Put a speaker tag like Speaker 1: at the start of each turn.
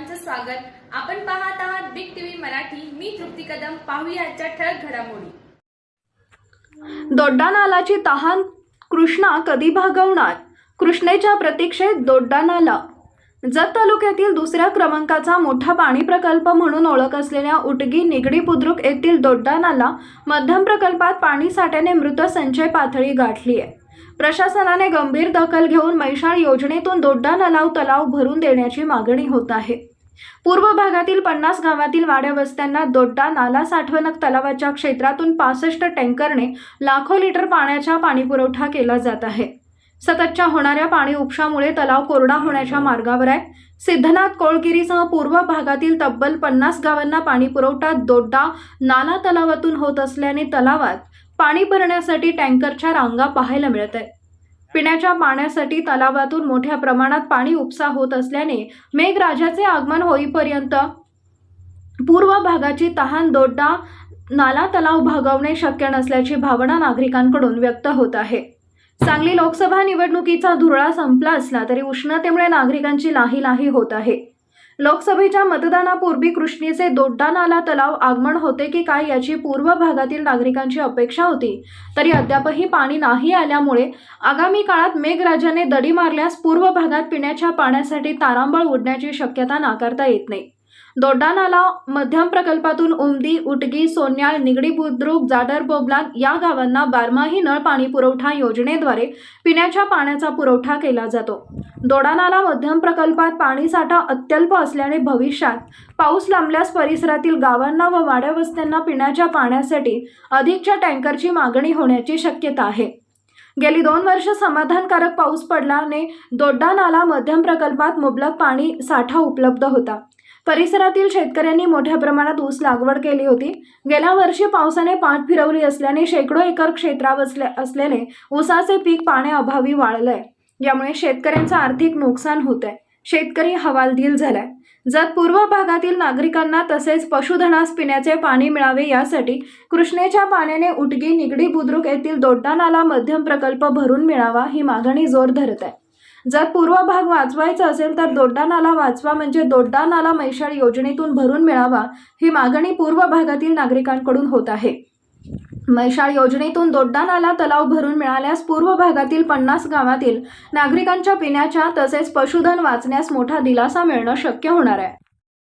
Speaker 1: सर्वांचं स्वागत. आपण पाहत आहात बिग टीव्ही मराठी. मी तृप्ती कदम. पाहूया ठळक घडामोडी.
Speaker 2: दोड्डा नालाची तहान कृष्णा कधी भागवणार? कृष्णेच्या प्रतीक्षेत दोड्डा नाला. जत तालुक्यातील दुसऱ्या क्रमांकाचा मोठा पाणी प्रकल्प म्हणून ओळख असलेल्या उटगी निगडी बुद्रुक येथील दोड्डा नाला मध्यम प्रकल्पात पाणी साठ्याने मृत संचय पातळी गाठली आहे. प्रशासनाने गंभीर दखल घेऊन मैशाळ योजनेतून दोड्डा नलाव तलाव भरून देण्याची मागणी होत आहे. पूर्व भागातील पन्नास गावातील वाड्या वस्त्यांना दोड्डा नाला साठवणक तलावाच्या क्षेत्रातून पासष्ट टँकरने लाखो लिटर पाण्याचा पाणीपुरवठा केला जात आहे. सततच्या होणाऱ्या पाणी उपशामुळे तलाव कोरडा होण्याच्या मार्गावर आहे. सिद्धनाथ कोळगिरीसह पूर्व भागातील तब्बल पन्नास गावांना पाणीपुरवठा दोड्डा नाला तलावातून होत असल्याने तलावात पाणी भरण्यासाठी टँकरच्या रांगा पाहायला मिळत आहेत पिण्याच्या पाण्यासाठी तलावातून मोठ्या प्रमाणात पाणी उपसा होत असल्याने मेघराजाचे आगमन होईपर्यंत पूर्व भागाची तहान दोड्डा नाला तलाव भागवणे शक्य नसल्याची भावना नागरिकांकडून व्यक्त होत आहे. सांगली लोकसभा निवडणुकीचा धुरळा संपला असला तरी उष्णतेमुळे नागरिकांची लाही लाही होत आहे. लोकसभेच्या मतदानापूर्वी कृष्णेचे दोड्डा नाला तलाव आगमन होते की काय याची पूर्व भागातील नागरिकांची अपेक्षा होती? तरी अद्यापही पाणी नाही आल्यामुळे आगामी काळात मेघराजाने दडी मारल्यास पूर्व भागात पिण्याच्या पाण्यासाठी तारांबळ उडण्याची शक्यता नाकारता येत नाही. दोड्डानाला मध्यम प्रकल्पातून उमदी उटगी सोन्याळ निगडी बुद्रुक जाडर बोबलान या गावांना बारमाही नळ पाणी पुरवठा योजनेद्वारे पिण्याच्या पाण्याचा पुरवठा केला जातो. दोडानाला मध्यम प्रकल्पात पाणीसाठा अत्यल्प असल्याने भविष्यात पाऊस लांबल्यास परिसरातील गावांना व वाड्यावस्त्यांना पिण्याच्या पाण्यासाठी अधिकच्या टँकरची मागणी होण्याची शक्यता आहे. गेली दोन वर्ष समाधानकारक पाऊस पडल्याने दोड्डा नाला मध्यम प्रकल्पात मुबलक पाणी साठा उपलब्ध होता. परिसरातील शेतकऱ्यांनी मोठ्या प्रमाणात ऊस लागवड केली होती. गेल्या वर्षी पावसाने पाठ फिरवली असल्याने शेकडो एकर क्षेत्रावर असले असलेले ऊसाचे पीक पाण्याअभावी वाळलंय यामुळे शेतकऱ्यांचं आर्थिक नुकसान होत आहे शेतकरी हवालदिल झालाय. जत पूर्व भागातील नागरिकांना तसेच पशुधनास पिण्याचे पाणी मिळावे यासाठी कृष्णेच्या पाण्याने उटगी निगडी बुद्रुक येथील दोड्डा नाला मध्यम प्रकल्प भरून मिळावा ही मागणी जोर धरत आहे. जर पूर्व भाग वाचवायचा असेल तर दोड्डा नाला वाचवा म्हणजे दोड्डा नाला मैशाळ योजनेतून भरून मिळावा ही मागणी पूर्व भागातील नागरिकांकडून होत आहे. मैशाळ योजनेतून दोड्डा नाला तलाव भरून मिळाल्यास पूर्व भागातील पन्नास गावातील नागरिकांच्या पिण्याच्या तसेच पशुधन वाचण्यास मोठा दिलासा मिळणं शक्य होणार आहे.